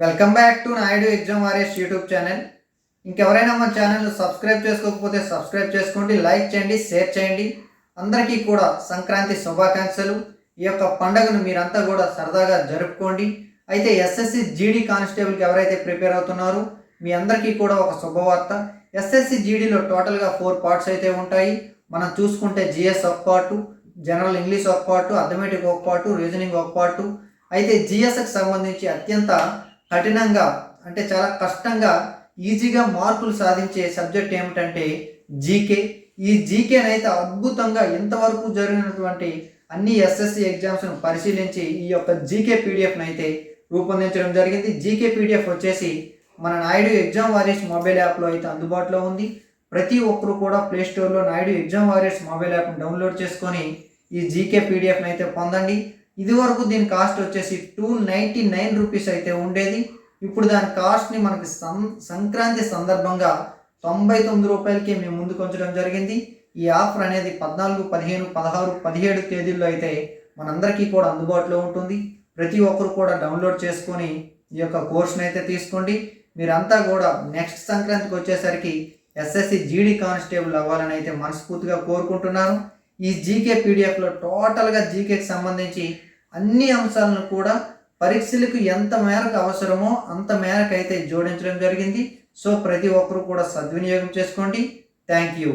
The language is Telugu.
Welcome back to Naidu exam warriors YouTube channel ఇంకెవరైనా మన ఛానల్ సబ్స్క్రైబ్ చేసుకోకపోతే సబ్స్క్రైబ్ చేసుకోండి లైక్ చేయండి షేర్ చేయండి. అందరికీ కూడా సంక్రాంతి శుభాకాంక్షలు. ఈ యొక్క పండుగను మీరంతా కూడా సరదాగా జరుపుకోండి. అయితే ఎస్ఎస్సి జీడీ కానిస్టేబుల్కి ఎవరైతే ప్రిపేర్ అవుతున్నారో మీ అందరికీ కూడా ఒక శుభవార్త. ఎస్ఎస్సి జీడీలో టోటల్గా ఫోర్ పార్ట్స్ అయితే ఉంటాయి. మనం చూసుకుంటే జిఎస్ ఒక పార్టు జనరల్ ఇంగ్లీష్ ఒక పార్టు అథమెటిక్ ఒక పార్టు రీజనింగ్ ఒక పార్టు అయితే జిఎస్కి సంబంధించి అత్యంత కఠినంగా అంటే చాలా కష్టంగా ఈజీగా మార్కులు సాధించే సబ్జెక్ట్ ఏమిటంటే జీకే. ఈ జీకేనైతే అద్భుతంగా ఇంతవరకు జరిగినటువంటి అన్ని ఎస్ఎస్సి ఎగ్జామ్స్ను పరిశీలించి ఈ యొక్క జీకే పీడిఎఫ్ను అయితే రూపొందించడం జరిగింది. జీకే పీడిఎఫ్ వచ్చేసి మన నాయుడు ఎగ్జామ్ వారియర్స్ మొబైల్ యాప్లో అయితే అందుబాటులో ఉంది. ప్రతి ఒక్కరు కూడా ప్లే స్టోర్లో నాయుడు ఎగ్జామ్ వారియర్స్ మొబైల్ యాప్ను డౌన్లోడ్ చేసుకొని ఈ జీకే పీడిఎఫ్ని అయితే పొందండి. ఇదివరకు దీని కాస్ట్ వచ్చేసి టూ నైంటీ నైన్ రూపీస్ అయితే ఉండేది. ఇప్పుడు దాని కాస్ట్ని మనకి సం సంక్రాంతి సందర్భంగా తొంభై తొమ్మిది రూపాయలకి మేము ముందుకు ఉంచడం జరిగింది. ఈ ఆఫర్ అనేది పద్నాలుగు పదిహేను పదహారు పదిహేడు తేదీల్లో అయితే మనందరికీ కూడా అందుబాటులో ఉంటుంది. ప్రతి ఒక్కరు కూడా డౌన్లోడ్ చేసుకొని ఈ యొక్క కోర్స్ని అయితే తీసుకోండి. మీరంతా కూడా నెక్స్ట్ సంక్రాంతికి వచ్చేసరికి ఎస్ఎస్సి జీడీ కానిస్టేబుల్ అవ్వాలని అయితే మనస్ఫూర్తిగా కోరుకుంటున్నాను. ఈ జీకే పీడిఎఫ్లో టోటల్గా జీకేకి సంబంధించి అన్ని అంశాలను కూడా పరీక్షలకు ఎంత మేరకు అవసరమో అంత మేరకు అయితే జోడించడం జరిగింది. సో ప్రతి ఒక్కరు కూడా సద్వినియోగం చేసుకోండి. Thank you